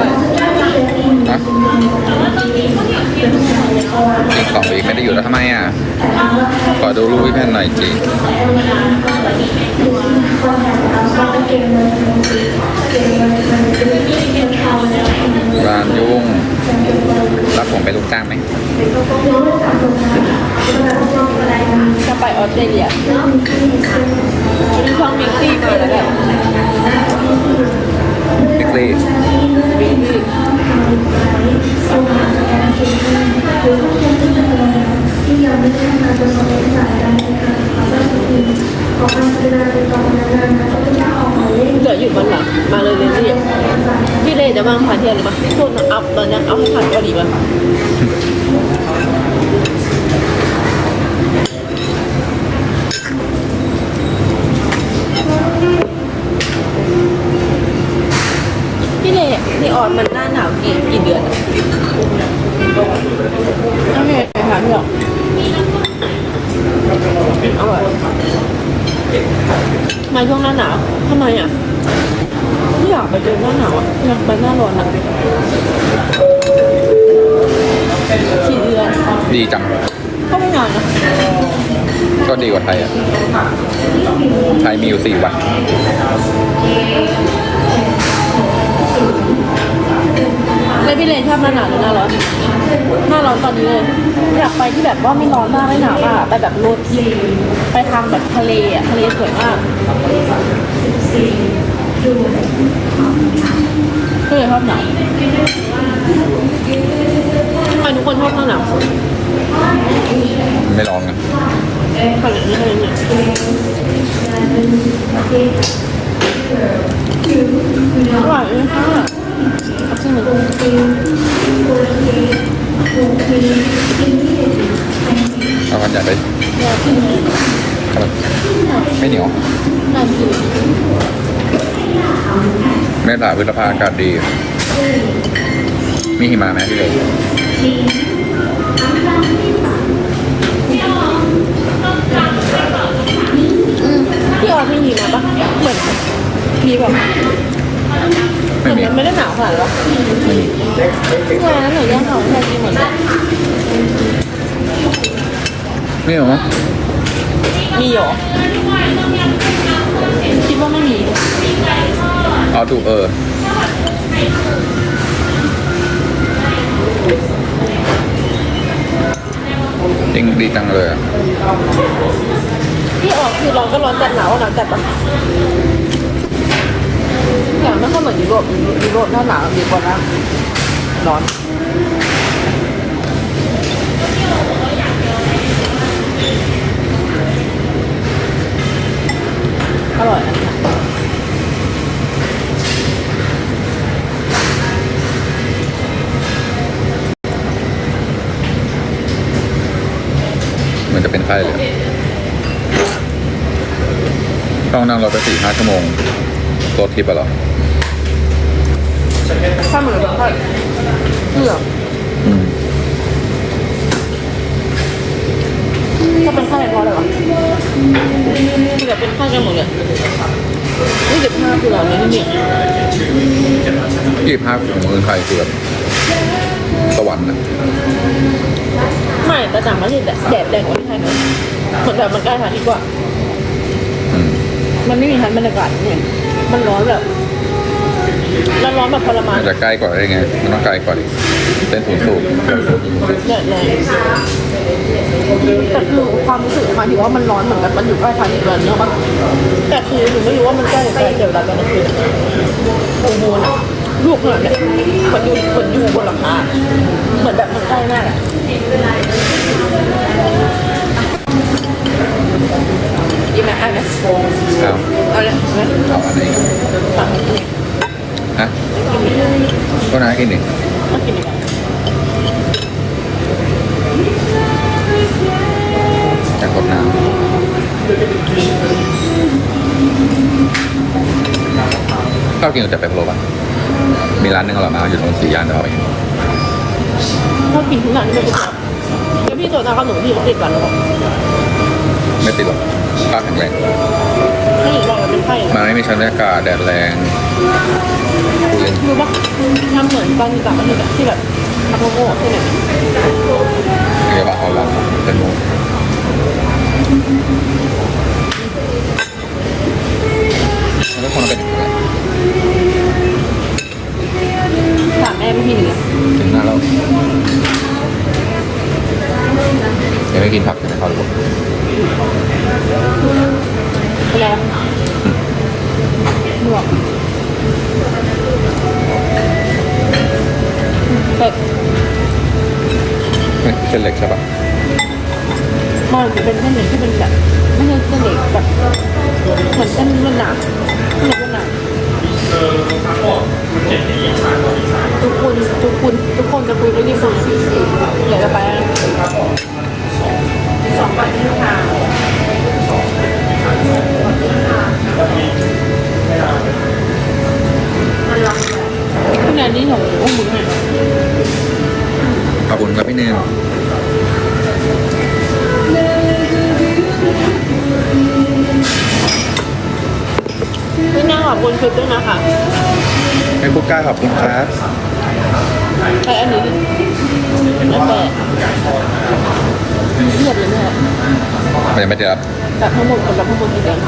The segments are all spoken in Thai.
นะอีกสองวีคไม่ได้อยู่แล้วทำไมอะ ขอดูรูปพี่แพนหน่อยจีร้านยุ่ง รับผมไปลูกจ้างไหมจะไปออสเตรเลียมีช่องมิกซี่มาแล้วแบบ บิ๊กลีมิกซี่เกิดอยู่มันหลังมาเลยเลยพี่พี่เล่จะวางผ่านเที่ยวหรือเปล่าพวกนั้นอัพตอนนี้เอาให้ผ่านเกาหลีป่ะพี่เล่นี่ออนมันหน้าหนาวกี่กี่เดือนอะโอเคไปหาพี่หรอกอร่อยมาช่วงหน้าหนาวทำไมอะไม่อยากไปเจอหน้าหนาวอะอยากไปหน้าร้อนอะสี่เดือน ดีจัง ก็ไม่นานนะ กว่าไทยอะไทยมีอยู่สี่วันแล้วพี่เลนชอบหน้าหนาวหรือหน้าร้อนหน้าร้อนตอนนี้เลยอยากไปที่แบบว่าไม่ร้อนมากไม่หนาวมากไปแบบโรดทริปไปทางแบบทะเลอะทะเลสวยมากก็เลยชอบหนาวทำไมทุกคนชอบหน้าหนาว ไม่ร้องนะขนาดนี้เลยเนี่ยอร่อยเลยค่ะเอาขึ้นมาดูเอากันอยากไปเลยวขึ้นมาไม่เหนียวน่ากินเมษาพฤษภาอากาศดี มีหิมะไหมพี่เลย พี่ออนไมีมาปะเหมือนมีแบบเหมือนมันไม่ได้หนาวขนาดหรอทำไมนั้นหนูย่างเขาแค่กินเหมือนกันไม่หรอมีหรอคิดว่าไม่มีเอาดูกเออจริงดีจังเลยอะ พี่ออกคือเราก็ร้อนจัดหนาวก็หนาวจัดปะอย่างไม่ค่อยเหมือนยุโรปยุโรปหน้าหนาวดีกว่านะร้อนอร่อยอันนี้เหมือนจะเป็นไข้เลย ต้องนั่งรถไปสี่ห้าชั่วโมงรถทิปอะเหรอถ้าเหมือนแบบว่าเลือกอืมถ้าเป็นข้าวเพราะอะไรวะคือแบบเป็นข้าวกันหมดเลยนี่สิบห้าคือเราเนี่ยที่เนี่ยยี่ภาคของเมืองไทยคือแบบสวรรค์นะไม่แต่ต่างประเทศแดดแดดแรงกว่าที่ไทยนะเหมือนแบบมันใกล้พระอาทิตย์กว่าอื มมันไม่มีทันบรรยากาศเนี่ยมันร้อนแบบมันร้อนแบบทรมานมันจะใกล้กว่าได้ไง มันต้องไกลกว่าดิเส้นศูนย์สูตรแดดแรงแต่คือความรู้สึกหมายถึงว่ามันร้อนเหมือนแบบมันอยู่ใกล้พระอาทิตย์เลยเนอะปะแต่คือหนูไม่รู้ว่ามันใกล้หรือไกลเดี๋ยวเวลาตอนกลางคืนโอ้โหนะลูกขนาดเนี้ยเหมือนอยู่เหมือนอยู่บนหลังคาเหมือนแบบมันใกล้มากอะ ยิ้มไหมอะนะเอาเอาเลยเอาเลยเอาอันไหนกันตักให้กินฮะก็น่ากินหนึ่งมากินดีกว่าจากกดน้ำข้าวกินกับแต่เป็ดพะโล้ป่ะมีร้านหนึงอร่อยมากอยู่ตรงสี่ย่านเดี๋ยวเอาไปกินถ้ากินทุกอย่างที่ไม่เป็นแบบแล้วพี่โซดาขนมพี่เขาติดกันหรอไม่ติดหรอก ข้าวแข็งแรงถ้าหนูบอกมันเป็นไข้มันไม่มีชั้นบรรยากาศแดดแรงพูดเล่นรู้ปะทำตอนอยู่ต่างประเทศอะที่แบบทำโง่ๆที่ไหนเรียกว่าเอาเราเป็นโมแล้วคนเราเป็นยังไงถามแม่ไม่พี่หนึ่งอะถึงหน้าเรายังไม่กินผักเลยนะครับทุกคนเป็น เป็นเส้นเหล็กที่เป็นแบบไม่ใช่เส้นเหล็กแบบเหมือนเส้นเวียดนาเส้นเหล็กเวียดนาทุกคนทุกคนทุกคนจะคุยไปญี่ปุ่นเดี๋ยวจะไปสองวันที่ทางพี่แนนนี่ของอุ้มมึงเนี่ยขอบคุณครับพี่เนม พี่แนนขอบคุณชุดด้วยนะคะให้ปุ๊กก้าขอบคุณครับใช้อันนี้ดิแล้วแต่เทียบเลยเนี่ยมันยังไม่ได้รับแบบทั้งหมดกับแบบทั้งหมดกี่เดือน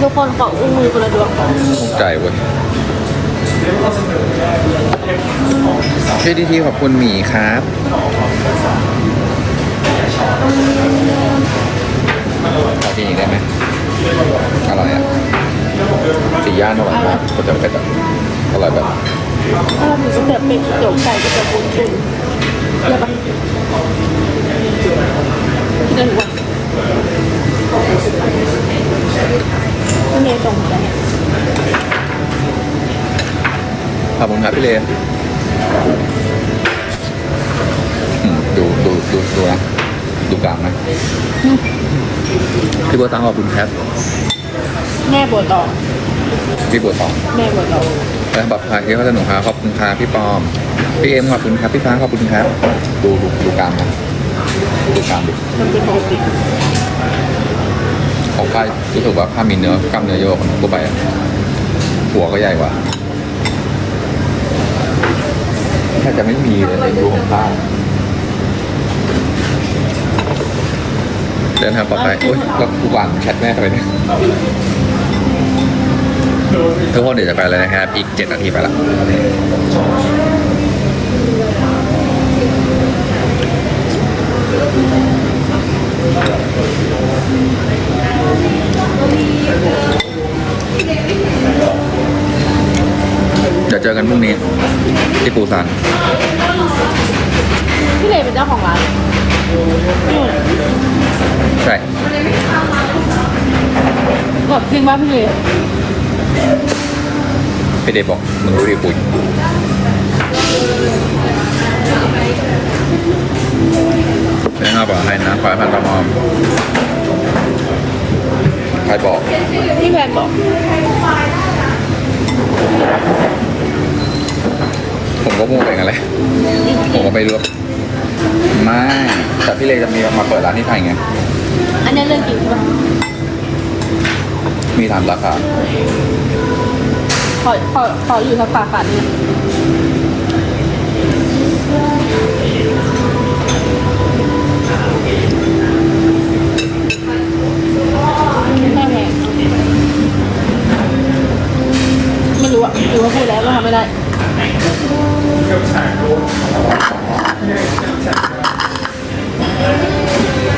ทุกคนขออุ้มมือคนละดวงภูมิใจเว้ยพี่ดีทีขอบคุณหมีครับขอกินอีกได้ไหมอร่อยอะสีย่านอร่อยมากก็จะเป็นแบบอร่อยแบบถ้าเรามีก๋วยเตี๋ยวเป็ดก๋วยเตี๋ยวไก่ก๋วยเตี๋ยวปูตุ๋นเยอะปะที่นั่นหรือว่า ที่เมย์ส่งไปเนี่ยขอบคุณครับพี่เลนอืมดูดูดูดูนะดูกลางนะพี่บัวตังขอบคุณครับแม่บัวตองพี่บัวตองแม่บัวตองและบัตรพาที่เขาสนุกครับขอบคุณครับพี่ปอมพี่เอ็มขอบคุณครับพี่ฟ้าขอบคุณครับดูดูดูกลางนะดูกลางดูมันเป็นปกติ ข้ารู้สึกว่าข้ามีเนื้อกล้ามเนื้อเยอะกว่าคนทั่วไปหัวก็ใหญ่กว่าแทบจะไม่มีเลยในดูของข้าเดินทางปลอดภัยโอ๊ยเรากูวางแชทแม่ไปเนี่ยทุกคนเดี๋ยวจะไปแล้วนะครับ อีกเจ็ดนาทีไปละเปูซานพี่เลเป็นเจ้าของร้านพี่อยู่ไหนใช่กดจริงป่ะพี่เลพี่เดชบอกมึงรู้ดีปุยเป็นหน้าปลอดภัยนะขอให้พันตามอมใครบอก พี่แพนบอก ผมก็มั่วไปกันเลยผมก็ไม่รู้ไม่แต่พี่เลจะมีมาเปิดร้านที่ไทยไงอันนี้เรื่องจริงใช่ปะมีถามราคาขอขอขออยู่สักสาขาเนี่ยไม่แพงไม่รู้อะหรือว่าพูดแล้วก็ทำไม่ได้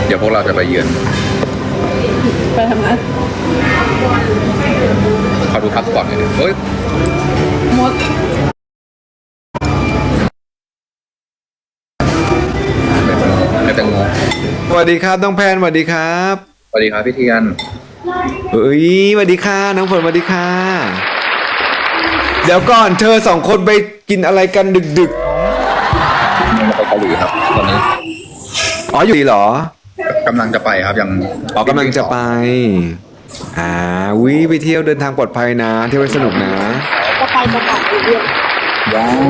เดี๋ยวพวกเราจะไปเยือน ไปทำงานเขาดูพาสปอร์ตหน่อยดิเฮ้ย มดไม่แตงโมสวัสดีครับน้องแพนสวัสดีครับสวัสดีครับพี่เทียนเอ้ยสวัสดีค่ะน้องฝนสวัสดีค่ะ เดี๋ยวก่อนเธอสองคนไป กินอะไรกันดึกดึกไปเกาหลีครับ ตอนนี้ๆอ๋ออยู่ดีเหรอกำลังจะไปครับยังอ๋อกำลังจะไป อ่าวิไปเที่ยวเดินทางปลอดภัยนะ เที่ยวให้สนุกนะก็ไปประกาศเรื่องยัง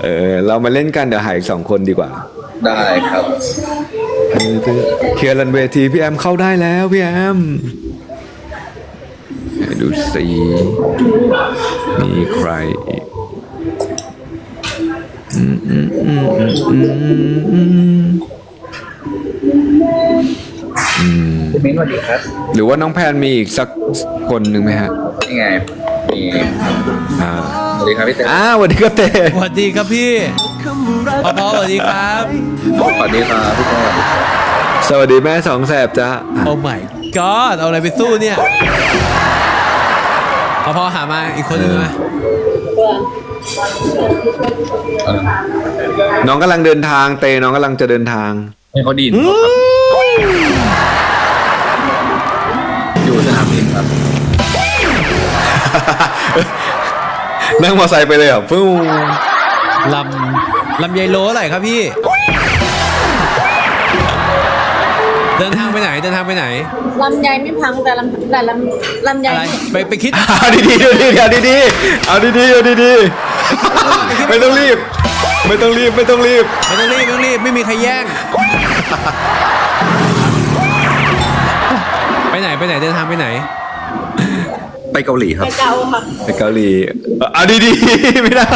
เอเออเรามาเล่นกันเดี๋ยวหายอีกสองคนดีกว่า ได้ครับเคลียร์รันเวทีพี่แอมเข้าได้แล้วพี่แอมไหน ดูสิมีใครอีกคุณมิ้นสวัสดีครับหรือว่าน้องแพนมีอีกสักคนหนึ่งไหมฮะนี่ไงมีอ่าสวัสดีครับพี่เต้อ้าวสวัสดีครับเต้สวัสดีครับพี่พอพอสวัสดีครับสวัสดีครับพี่ต้สวัสดีแม่สองแสบจ้าโอ้ my god เอาอะไรไปสู้เนี่ย พอพอหามาอีกคนหนึงไหมเออน้องกำลังเดินทางเตน้องกำลังจะเดินทางให้เขาดีนครับอยู่สนามบินครับนั่งมอเตอร์ไซค์ไปเลยเหรอฟู้ลำลำไยโลอะไรครับพี่ เดินทางไปไหน ลำไยไม่พังแต่ลำแต่ลำลำไยอะไรไปไปคิดเอาดีๆเอาดีๆเอาดีๆเอาดีๆเอาดีๆไม่ต้องรีบ ไม่ต้องรีบไม่ต้องรีบ ไม่ต้องรีบไม่ต้องรีบไม่มีใครแย่ง ไปไหนไปไหนเดินทางไปไหน ไปเกาหลีครับ ไปเกาค่ะ ไปเกาหลี เอาดีๆไม่ได้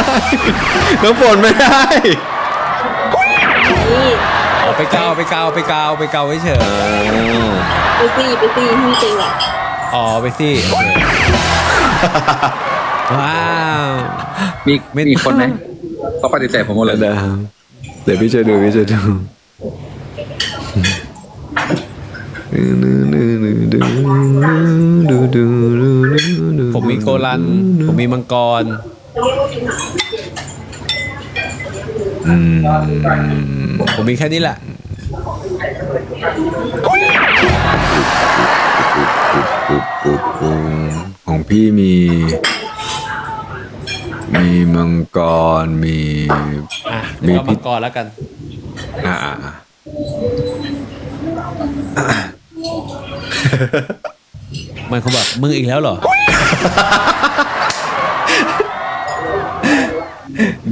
น้องฝนไม่ได้นี่อ๋อ ไปเกาไปเกาไปเกาไปเกาเฉยอ่าไปซีไปซีที่จริงอะๆอ๋อไปสิโอเคว้าว มีไม่ มีคนไหมเขาปฏิเสธผมหมดเลยเดี๋ยวเดี๋ยวพี่จะดูพี่จะดูดูดูดูดูดูผมมีโกลัน ผมมีมังกร อืม ผมมีแค่นี้แหละของพี่มี มีมังกรมีอะมีเดี๋ยวเอาพิมัษงกรแล้วกันอ่าอ่าอ่ามันคงแบบมึงอีกแล้วเหรอ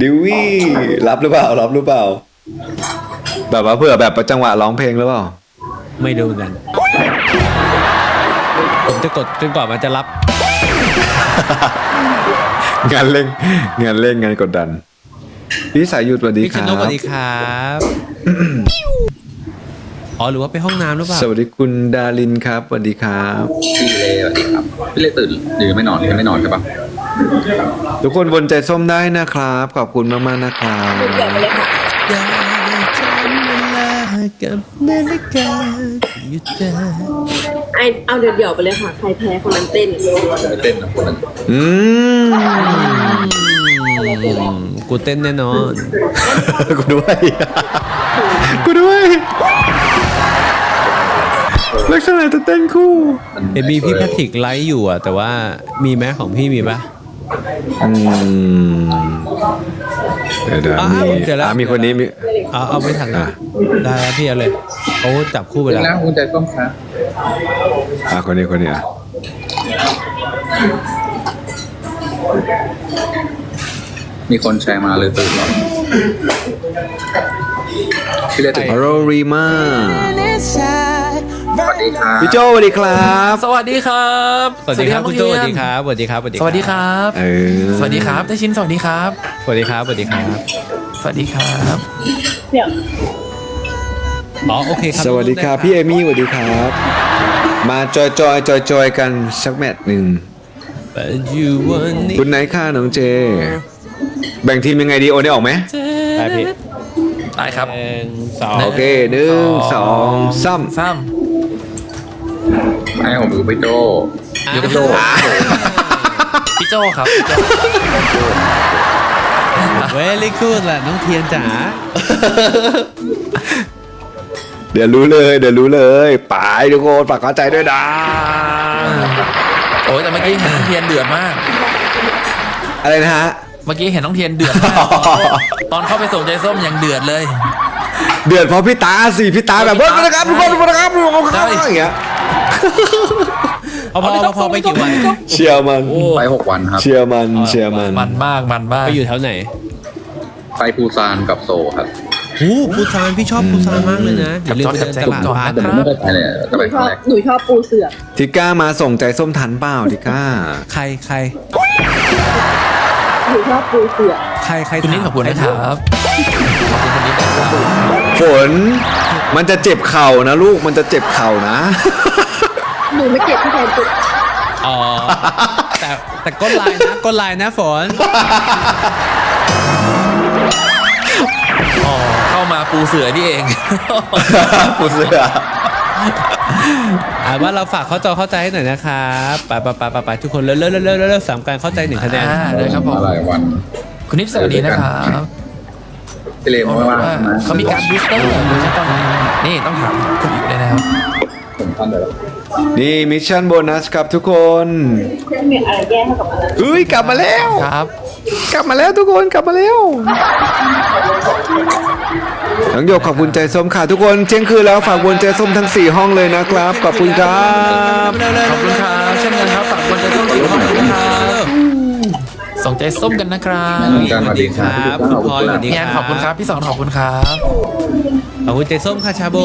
ดิวี่รับหรือเปล่า รับหรือเปล่า แบบว่าเผื่อแบบจังหวะร้องเพลงหรือเปล่า ไม่ดูเหมือนกัน ผมจะกดจนกว่ามันจะรับ งานเร่งงานเร่งงานกดดัน พี่สายหยุดสวัสดีพี่คชรันกสวัสดีบครับ อ๋อหรือว่าไปห้องน้ำหรือเปล่า สวัสดีคุณดารินครับสวัสดีครับ พี่เลสวัสดีครับพี่เลตื่นหรือไม่นอนยังไม่นอนใช่ปะทุกคนบนใจส้มได้นะครับ ขอบคุณมากๆนะครับ เดี๋ยวไปเลยค่ะ อยากจำเวลากับนาฬิกาหยุดเดินไอเอาเดี๋ยวเดี๋ยวไปเลยค่ะ ใครแพ้คนนั้นเต้น ไม่เต้นนะคนนั้นอืมอืมกูเต้นแน่นอน กูด้วย กูด้วยลักษณะจะเต้นคู่เห็นมีพี่แพทริกไลฟ์อยู่อะ แต่ว่ามีไหมของพี่มีปะอืม เดี๋ยวเดี๋ยวอ้าวมีเดี๋ยวแล้ว อะมีคนนี้มี เอาเอาไม่ทันอะ ได้แล้วพี่เอาเลยเขาจับคู่ไปเป็นแล้วแล้วคุณใจส้มครับอะคนนี้คนนี้อะมีคนแชร์มาเลยตื่นแล้วพี่เลตื่นฮาโรรีมา สวัสดีครับพี่โจสวัสดีครับ สวัสดีครับสวัสดีครับคุณโจสวัสดีครับสวัสดีครับสวัสดีครับเออสวัสดีครับได้ชินสวัสดีครับสวัสดีครับสวัสดีครับ สวัสดีครับเดี๋ยวอ๋อโอเคครับสวัสดีครับพี่เอมี่สวัสดีครับ มาจอยจอยจอยจอยๆกันสักแมตช์หนึ่ง But you want it คุณไหนค่าน้องเจ แบ่งทีมยังไงดีโอนได้ออกไหมได้พี่ได้ครับหนึ่งสองโอเคหนึ่งสองสามซ้ ให้ผมดูพี่โจอะพี่โจำพี่โจครับพี่โจเวลี่กูดแหละน้องเทียนจ๋าเดี๋ยวรู้เลย เดี๋ยวรู้เลยไปทุกคนฝากเข้าใจด้วยนะโอ้ยแต่เมื่อกี้เห็นน้องเทียนเดือดมาก อะไรนะฮะ เมื่อกี้เห็นน้องเทียนเดือดมากตอนเข้าไปส่งใจส้มยังเดือดเลย เดือดเพราะพี่ตาสิพี่ตาแบบพี่เฮ้ยตานะครับทุกคนทุกคนนะครับทุกคนใช่อย่างเงี้ย พอพอพอพอไปกี่วันเชียร์มันโอ้ไปหกวันครับ เชียร์มันเชียร์มันมันมากมันมากไปอยู่แถวไหน ไปปูซานกับโซครับหูปูซานพี่ชอบปูซานมากเลยนะอย่าลืมไปเดินตลาดพาแต่นะผมไม่เคยไปเลยจะหไปนูคชรั้องบแรกหนูชอบปูเสือกทิก้ามาส่งใจส้มทันเปล่าทิก้า ใครใครหนูชอบปูเสือกใครใครคุณนิดขอบคุณนะครับขอบคุณคุณนิดนะครับฝนมันจะเจ็บเข่านะลูกมันจะเจ็บเข่านะ หนูไม่เก็บที่แทนตุ๊กอ๋อ แต่แต่ก้นลายนะก้นลายนะฝน อ๋อเข้ามาปูเสือนี่เอง ปูเสืออ่าว่าเราฝากเข้าจอเข้าใจให้หน่อยนะครับไปไปไปไปไปทุกคนเร็วเร็วเร็วเร็วเร็วสามการเข้าใจหนึ่งคะแนนอ่าได้ครับผมมาหลายวัน คุณนิดสวัสดีนะครับพี่เลมเขาว่าบอกว่าเขามีการบูสเตอร์โดยเฉพาะนี่ต้องถามคุณอยู่เลยนะครับผมท่านเดียว นี่มิชชั่นโบนัสครับทุกคนไม่มีอะไรแย่เท่ากับอันนั้นเอ้ยกลับมาแล้ว ครับ กลับมาแล้วทุกคนกลับมาแล้วน้องโยกขอบคุณใจส้มค่ะทุกคนเที่ยงคืนแล้วฝากวนใจส้มทั้ง 4 ห้องเลยนะครับขอบคุณครับขอบคุณครับเช่นกันครับฝากคนใจส้มสีห้องด้วยนะครับส่งใจส้มกันนะครับการสวัสดีครับครับคุณพลอยสวัสดีพี่แอนขอบคุณครับพี่สอนขอบคุณครับข อบคุณใจส้มค่ะชาโบ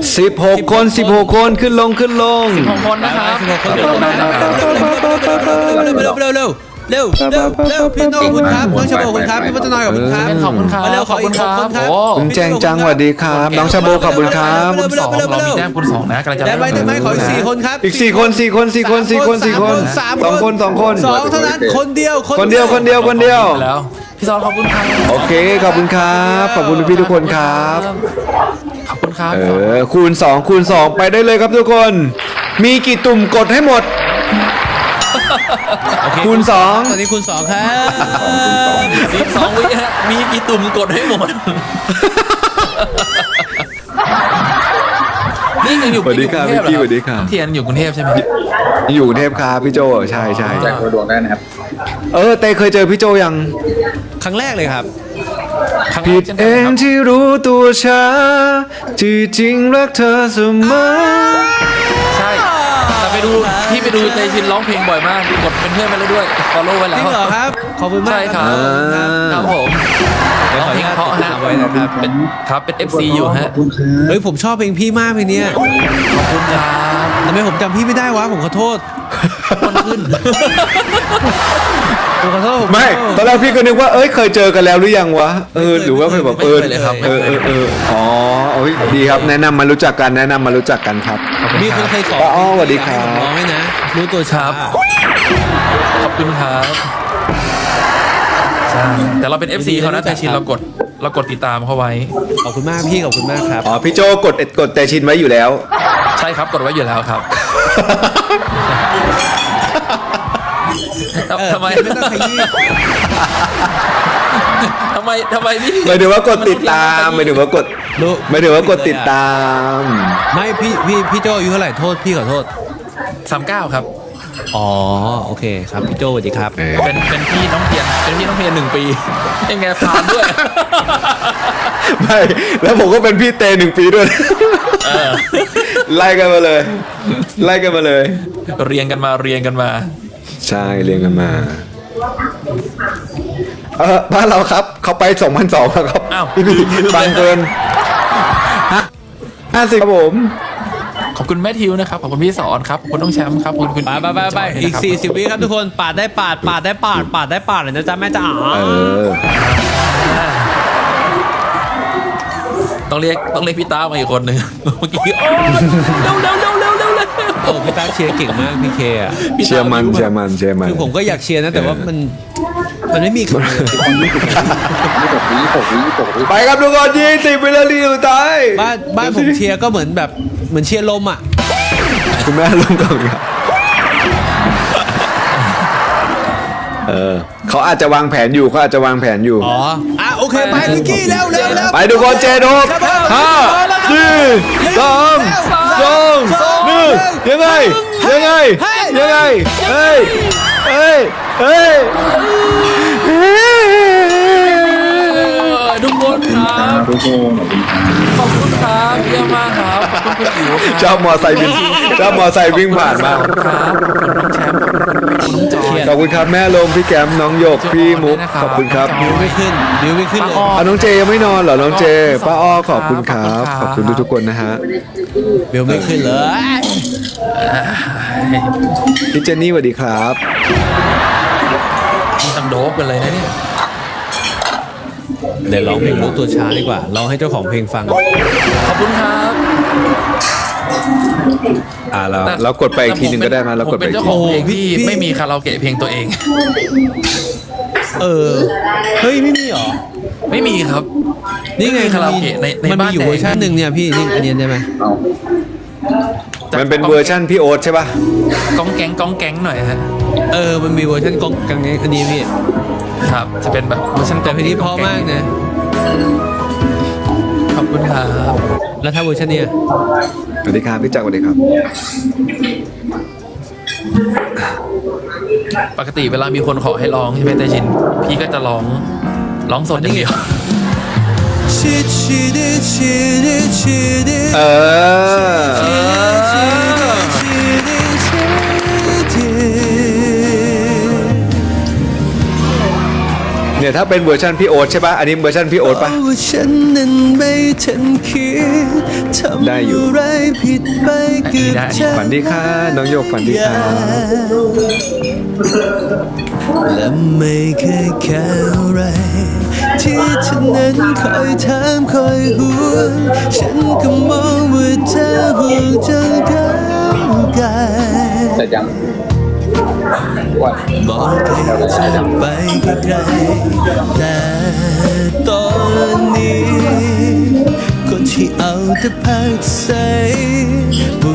16 คน 16 คนขึ้นลงขึ้นลง ของคนนะครับสิบหกคนเดี๋ยวได้นะครับเร็วเร็วเร็วเร็วเร็วเร็วเร็วพี่โน้องคุณครับน้องชาโบคุณครับพี่พัฒนอยขอบคุณครับขอบคุณครับมาเร็วขออีกขอบคุณขอบคุณครับโอ้คุณแจงจังสวัสดีครับ น้องชาโบขอบคุณครับคุณสองเรามีแต้มคุณสองนะกำลังจะได้ไหมได้ไหมขออีกสี่คนครับอีก4คน4คน4คน4คน4คนสามสองคนสองคนสองเท่านั้นคนเดียวคนเดียวคนเดียวคนเดียวไปแล้ว พี่สอนขอบคุณครับโอเค ขอบคุณครับ ขอบคุณพี่ทุกคนครับ ขอบคุณครับเออคูณ 2 คูณ 2 ไปได้เลยครับทุกคน มีกี่ตุ่มกดให้หมด โอเคูณสอง ตอนนี้คูณสองครับสิบสองวิฮะมีกี่ตุ่มกดให้หมด นี่ยังอยู่สวัสดีครับอยู่กงเทพพี่สวัสดีครับน้องเทียนอยู่กรุงเทพใช่ไหมอยู่กรุงเทพครับพี่โจใช่ใช่แจ็คโดวงได้นะครับ เออเต้เคยเจอพี่โจยัง ครั้งแรกเลยครับครั้งแรผิกดเช่นเอกันครับงที่รู้ตัวช้าที่จริงรักเธอเสมอใช่แต่ไปดูพี่ไปดูใจชินร้องเพลงบ่อยมากกดเป็นเพื่อนไปแล้วด้วย follow ไว้จแล้ริว งเหรอครับ ขอบคุณมากใช่ครับอ่าครับผมเดี๋ยวร้ของออเพลนุงญาตเพราะฮะไว้นะครับ เป็นครับเป็น FC อยู่ฮะเฮ้ยผมชอบเพลงพี่มากเพลงเนี้ยขอบคุณครับ ทำไมผมจำพี่ไม่ได้วะผมขอโทษ คนขึ้นผมขอโทษผมไม่ตอนแรกพี่ก็นึกว่าเอ้ยเคยเจอกันแล้วหรือยังวะเออหรือว่าไปแบบเออไม่เคยเลยครับเออเออเอออ๋อโอ้ยดีครับแนะนำมารู้จักกันแนะนำมารู้จักกันครับมีคนเคยขออ๋อสวัสดีครับร้องให้นะรู้ตัวช้าขอบคุณครับใช่แต่เราเป็น FC เขานะใจชินเรากดเรากดติดตามเขาไว้ ขอบคุณมากพี่ขอบคุณมากครับ อ๋อพี่โจกดกดแต่ชินไว้อยู่แล้ว ใช่ครับกดไว้อยู่แล้วครับ เออทำไมไม่ต้องขยี้ทำไมทำไมพี่หมายถึงว่ากดติดตามหมายถึงว่ากดรู้หมายถึงว่ากดติดตาม ไม่พี่พี่พี่โจอายุเท่าไหร่โทษพี่ขอโทษ สามเก้าครับ อ๋อโอเคครับพี่โจสวัสดีครับเป็นเป็นพี่น้องเทียนเป็นพี่น้องเทียนหนึ่งปียังไงพานด้วย ไม่แล้วผมก็เป็นพี่เตหนึ่งปีด้วยเออไล่กันมาเลย ไล่กันมาเลย เรียงกันมาเรียงกันมา ใช่เรียงกันมา เออบ้านเราครับ เขาไปสองพันสองแล้วครับอ้าวพี่ลืมลืมบังเกินห้าสิบครับผม ขอบคุณแมทธิวนะครับ ขอบคุณพี่สอนครับ ขอบคุณน้องแชมป์ครับ ขอบคุณคุณไปไปไปไปอีก 40 วิครับทุกคนปาดได้ปาดปาดได้ปาดปาดได้ปาดเลยนะจ๊ะแม่จ๋าเออ ต้องเรียกต้องเรียกพี่ตามาอีกคนหนึ่งเมื่อกี้โอ้เร็วเร็วเร็วเร็ว เร็วเร็วโอ้พี่ตาเชียร์เก่งมากพี่เคอะพี่ตาเชียร์มันเชียร์มันเชียร์มันคือผมก็อยากเชียร์นะแต่ว่ามันมันไม่มีใครเลยยี่สิบวิยี่สิบวิยี่สิบวิไปครับทุกคนยี่สิบวินาทีสุดท้ายบ้านบ้านผมเชียร์ก็เหมือนแบบเหมือนเชียร์ลมอะคุณแม่ลงก่อนครับเออเขาอาจจะวางแผนอยู่เขาอาจจะวางแผนอยู่อ๋ออะโอเคไปพี่กี้เร็วเร็วเร็วไปทุกคนเจนหกห้าสี่สามสองห นึ่งยังไงยังไงยังไงเฮ้ยเฮ้ยเฮ้ยเออทุกคนครับทุกคน ครับขอบคุณคุณอิ๋วครับชอบมอไซค์วิ่งชอบมอไซค์วิ่งผ่านมากครับขอบคุณน้องแชมป์ขอบคุณน้องจอยขอบคุณครับแม่ลมพี่แก้มน้องหยกพี่มุกขอบคุณครับน้ดิงวจอยไม่ขึ้นดิวไม่ขึ้นเลยป้าอ้ออะน้องเจยังไม่นอนเหรอน้องเจป้าอ้อขอบคุณครับขขออบบคุคุณณครับทุกๆคนนะฮะเบลไม่ขึ้นเลยพี่เจนนี่สวัสดีครับนี่ต้องโดบกันเลยนะเนี่ยเดี๋ยวร้องเพลงรู้ตัวช้าดีกว่าร้องให้เจ้าของเพลงฟัง ขอบคุณครับ อ่าเราเรากดไปอีกทีหนึ่งก็ได้นะเรากดผมไปเป็นอีกเจ้าทีของเพลงโอ้พี่ที่พี่ไม่มีคาราโอเกะเพลงตัวเอง เออ เฮ้ยไม่มีเหรอ ไม่มีครับ นี่ไงคาราโอเกะในในมันบ้ามีนอยู่แดง เวอร์ชันหนึ่งเนี่ยพี่นี่อันนี้ได้ไหมมันเป็นเวอร์ชั่นพี่โอ๊ตใช่ป่ะก้องแก๊งก้องแก๊งหน่อยฮะเออมันมีเวอร์ชันกองกังนี้อันนี้พี่ครับ จะเป็นแบบเวอร์ชันแต่เพลงนี้เพราะมากนะข อบคุณครับ แล้วถ้าเวอร์ชันเนี้ยสวัสดีครับพี่จักรสวัสดีครับ ปกติเวลามีคนขอให้ร้องใช่ไหมแต่ชิน พี่ก็จะร้องร้องสดอย่างเดียวชิดชิดชิดชิดเออ เนี่ยถ้าเป็นเวอร์ชันพี่โอ๊ตใช่ป่ะอันนี้เวอร์ชันพี่โอ๊ตป่ะว่าฉันนั้นไม่ทันคิดทำได้อยู่อะไรผิดไปเกือบได้จะฝันดีค่ะน้องโยกฝันดีค่ะและไม่เคยแค่อะไรที่เธอนั้นคอยถามคอยห่วงฉันก็มองว่าเธอห่วงจนเก้าวไกลแต่ยัง บอกให้เธอไปไกลแต่ตอนนี้คนที่เอาแต่พักใส่ปว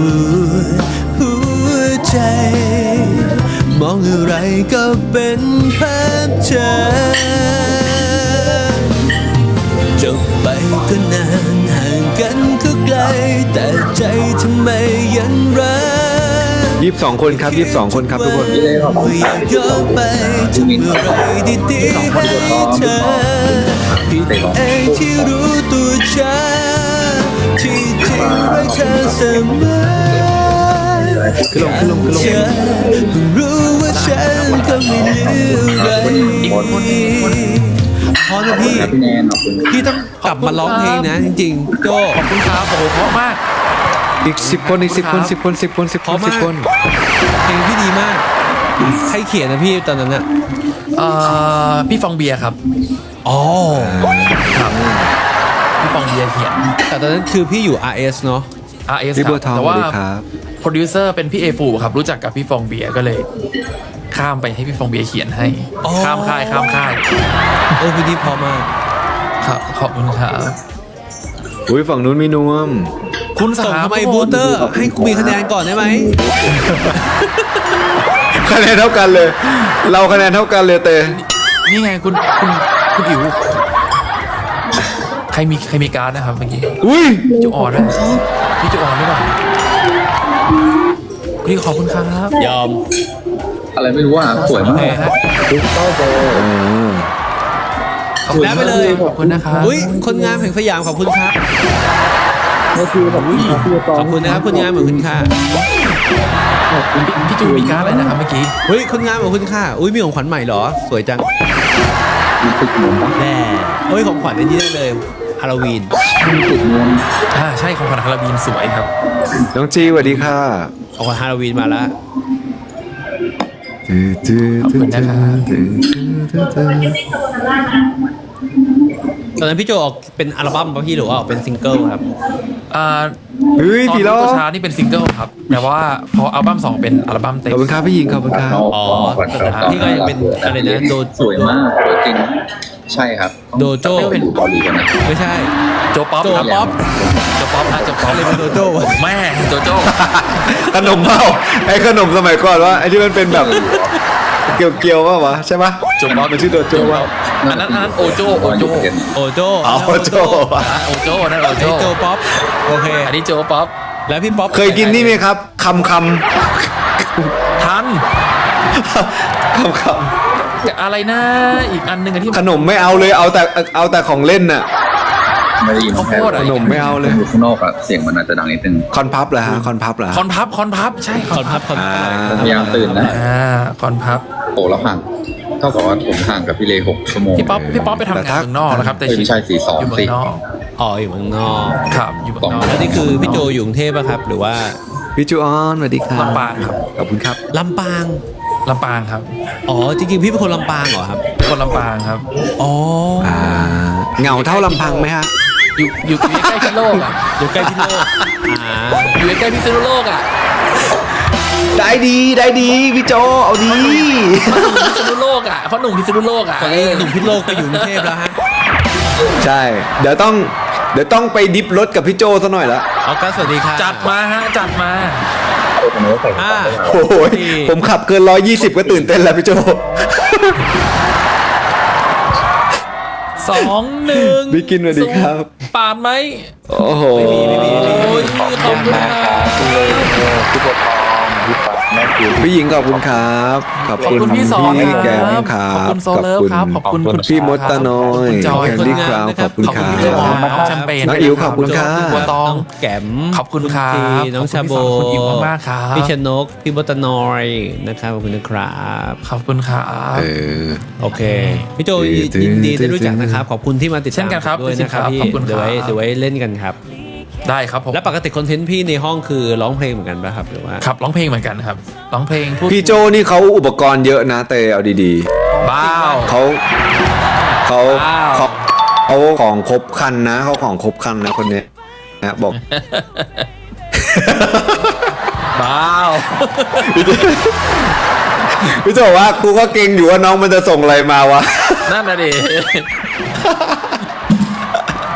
ดหัวใจ มองอะไรก็เป็นภาพเธอจบไปก็นานห่างกันก็ไกล แต่ใจทำไมยังรัก ยี่สิบสองคนครับยี่สิบสองคนครับทุกคนว่าอยากย้อนไปทำอะไรดีๆให้เธอผิดเองที่รู้ตัวช้าที่จริงรักเธอเสมอขึ้นลงขึ้นลงขึ้นลงรู้ว่าฉันก็ไม่ลืมเลยพอนะพี่พี่พี่ต้องกลับมาร้องเพลงนะจริงๆโจขอบคุณครับโอ้โหเพราะมาก อีกสิบคนอีกสิบคนสิบคนสิบคนสิบเพคนราะสิมาบกคนเพลงพี่ดีมาก ใครเขียนนะพี่ตอนนั้นอะเอ่อพี่ฟองเบียร์ครับอ๋อครับพี่ฟองเบียร์เขียน แต่ตอนนั้นคือพี่อยู่ RS เนาะ RS พี่คบัรัวบทองแต่สวัสว่าดีครับโปรดิวเซอร์เป็นพี่เอฟูครับรู้จักกับพี่ฟองเบียร์ก็เลย ข้ามไปให้พี่ฟองเบียร์เขียนให้อ๋อข้ามค่ายข้ามค่ายเออพี่ดีพอมากครับขอบคุณครับอุ้ยฝั่งนู้นมีนวม คุณสาส่งมทำไมคนบูเตอร์ ให้กูมีคะแนนก่อนได้ไหมคะแนนเท่ากันเลย เราคะแนนเท่ากันเลยเตนี่ไงคุณคุณคุณอิ๋วใครมีใครมีการ์ดนะครับเมื่อกี้อุ้ยจุอ่อนด้วยพี่จุอ่อนหรือเปล่าพี่ขอบคุณครับยอม อะไรไม่รู้อะสวยมากแหมฮะขอบคุณแล้วไปเลยขอบคุณนะครับอุ้ยคนงามแห่งสยามขอบคุณครับ ขอบคุณนะครับคนงามขอบคุณค่ะพี่พี่จูมีการ์ดอะไรนะครับเมื่อกี้เฮ้ยคนงามขอบคุณค่ะอุ้ยมีของขวัญใหม่เหรอ สวยจังมีติดนวมปะแน่เฮ้ยของขวัญอันนี้ได้เลยฮาโลวีนมีติดนวมอ่าใช่ของขวัญฮาโลวีนสวยครับน้องจีสวัสดีค่ะของขวัญฮาโลวีนมาแล้วขอบคุณนะครับตอนนั้นพี่โจออกเป็นอัลบั้มป่ะพี่หรือว่าออกเป็นซิงเกิลครับ อ่าเฮ้ยตอนพี่ล้อตัวช้านี่เป็นซิงเกิลครับ แต่ว่าพออัลบั้มสองเป็นอัลบั้มเต็ม ขอบคุณครับพี่หญิงขอบคุณครับ อ๋อพี่ก็ยังเป็นอะไรนะโด สวยมากสวยจริงใช่ครับโดโจเป็นเกาหลีกันนะไม่ใช่ โจป๊อปโจครับป๊อป โจป๊อปนะโจป๊อปอะไรเป็นโดโจวะแม่โจโจขนมเปล่าไอ้ขนมสมัยก่อนว่าไอ้ที่มันเป็นแบบ เกี่ยวเกี่ยวๆป่าวะใช่ปะโจป๊อปมันชื่อโดโจว่า อันนั้นอันนั้นโอโจโอโจโอโจอ๋อโจอ่าโอโจนั่นโอไอโจโจป๊อปโอเค อันนี้โจป๊อปแล้วพี่ป๊อปเคยกินนี่ไหมครับคำคทันำคำคอะไรนะอีกอันหนึ่งอะที่ำขนมไม่เอาเลยเอาแต่เอาแต่ของเล่นน่ะ ไม่ได้ยินน้องแพรข้าวโพดอะ ขนมไม่เอาเลย อยู่ข้างนอกอะเสียงมันอาจจะดังนิดนึงคอนพับเหรอฮะคอนพับเหรอคอนพับคอนพับใช่คอนพับคอนอ่าพับพยายามตื่นนะอ่าคอนพับโอ้แล้วห่างเท่ากับว่าผมห่างกับพี่เลหกชั่วโมงพี่ป๊อปพี่ป๊อปไปทำงานเมืองนอกนะครับ แต่เอ้ยไม่ใช่สี่สองอยู่เมือสิ งนอกอ๋ออยู่เมืองนอกครับอยู่เมืองนอกแล้วนี่คือพี่โจอยู่กรุงเทพป่ะครับ หรือว่าพี่จูออนสวัสดีครับลำปางครับขอบคุณครับ ลำปาง ลำปางครับอ๋อจริงๆพี่เป็นคนลำปางเหรอครับ เป็นคนลำปางครับ อ๋อ อ่าเหงาเท่าลำพังไหมฮะ อยู่อยู่อยู่ใกล้พิษณุโลกอะอยู่ใกล้พี่โลกอ่าอยู่ใกล้พิษณุโลกอะได้ดีได้ดีพี่โจเอาดีพิษณุโลกอะเพราะหนุ่มพิษณุโลกอะตอนนี้หนุ่มพิษโลกไปอยู่กรุงเทพแล้วฮะใช่ เดี๋ยวต้องเดี๋ยวต้องไปดิฟรถกับพี่โจซะหน่อยละออกัสสวัสดีครับจัดมาฮะจัดมาอ่าโอ้โหผมขับเกิน 120 ก็ตื่นเต้นแล้วพี่โจ สองหนึ่งบิ๊กกินสวัสดีครับ ปาดไหม โอ้โห โอ้ยขอบคุณครับพี่ปกครองพี่ป๊อป แม่คิว พี่หญิงขอบคุณครับ ขอบขอบคุณคุณพี่สอนพี่คแกรัมบครัขอบบคุณโซเลิฟครับขอบคุณคุณพี่มดตาน้อยขอบคุณจอยแคนดี้คราวขอบคุณขอบคคุรัณพี่หมอบน้องแชมเปญน้องอิ๋วขอบคุณครับณบัวตองน้องแก้มขอบคุณครับทีน้องชาโบขอบคุณพี่สอนคุณอิ๋วมากๆครับ พี่ชนก พี่บตนอยนะครับขอบคุณนะครับ ขอบคุณครับ เออ โอเค พี่โจเอ่อยินดีตึ้ได้งรู้จักนะครับ ขอบคุณที่มาติดเช่ตามนกันครับด้วยนะครับขอบคุณครับพี่เดี๋ยวไว้เดี๋ยวไว้เล่นกันครับ ได้ครับผม แล้วปกติคอนเทนต์พี่ในห้องคือร้องเพลงเหมือนกันป่ะครับหรือว่า ครับร้องเพลงเหมือนกันครับร้องเพลงพูดพี่โจนี่เขาอุปกรณ์เยอะนะเตเอาดีบ้าวๆเขาเขาว้าวเขาเขาของครบครันนะเขาของครบครันนะคนเนี้ยนะบอก บ้าวพี่โจว่ากูก็เก่งอยู่ว่าน้องมันจะส่งอะไรมาวะ นั่นนะดิ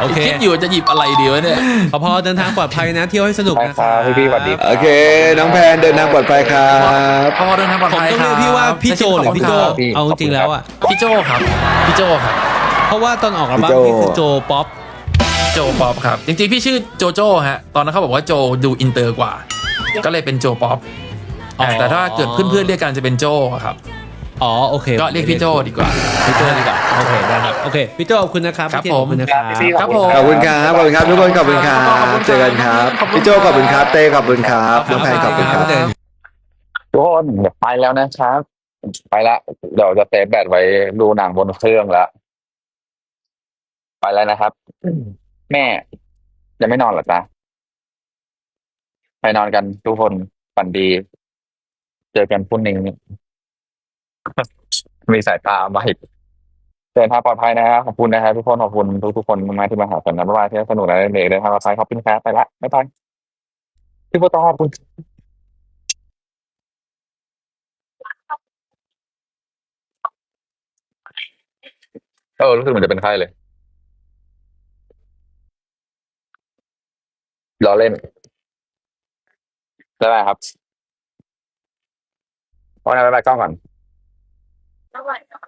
โอเคคิดอยู่จะหยิบอะไรดีวะเนี่ยพอพอเดินทางปลอดภัยนะ เที่ยวให้สนุกนะครับ พี่ๆสวัสดีโอเค น้องแพนเดินทางปลอดภัยครับ พอเดินทางปลอดผมภัยต้องคเรีรัยกพี่ว่าพี่โจหรือพี่โจขบคุณคบเอาจริงๆแล้วอะ พี่โจครับพี่โจครับเพราะว่าตอนออกอัลบั้มพี่โจพี่คือโจป๊อป โจป๊อปครับจริงๆพี่ชื่อโจโจ้ฮะตอนนั้นเขาบอกว่าโจดูอินเตอร์กว่า ก็เลยเป็นโจป๊อปอ๋อแต่ถ้าเกิดเพื่อนๆเรียกกันจะเป็นโจครับ อ๋อโอเคก็เรียกพี่โจดีกว่า พี่โจดีกว่าโอเคได้ครับโอเคพี่โจขอบคุณนะครับครับพี่เจขอบคุณนะครับครับผมขอบคุณครับขอบคุณครับทุกคนขอบคุณครับเจอกันครับพี่โจขอบคุณครับเต้ขอบคุณครับน้องแพนขอบคุณครับทุกคนเดี๋ยวไปแล้วนะครับ ไปละเดี๋ยวจะเซฟแบตไว้ดูหนังบนเครื่องแล้วไปแล้วนะครับ แม่ยังไม่นอนเหรอจ๊ะไปนอนกันทุกคนฝันดี เจอกันพรุ่งนี้ มีสายตามาอีกเดินทางปลอดภัยนะครับขอบคุณนะครับทุกคนขอบคุณทุกทุกคนมากที่มาหาสันนะบ๊ายบายที่สนุกและเด็กเดินทางปลอดภัยขอบคุณครับไปละบ๊ายบายพี่โบต้องขอบคุณเออรู้สึกเหมือนจะเป็นไข้เลยรอเล่นบ๊ายบายครับเอาไงบ๊ายบายกล้องก่อน I like that.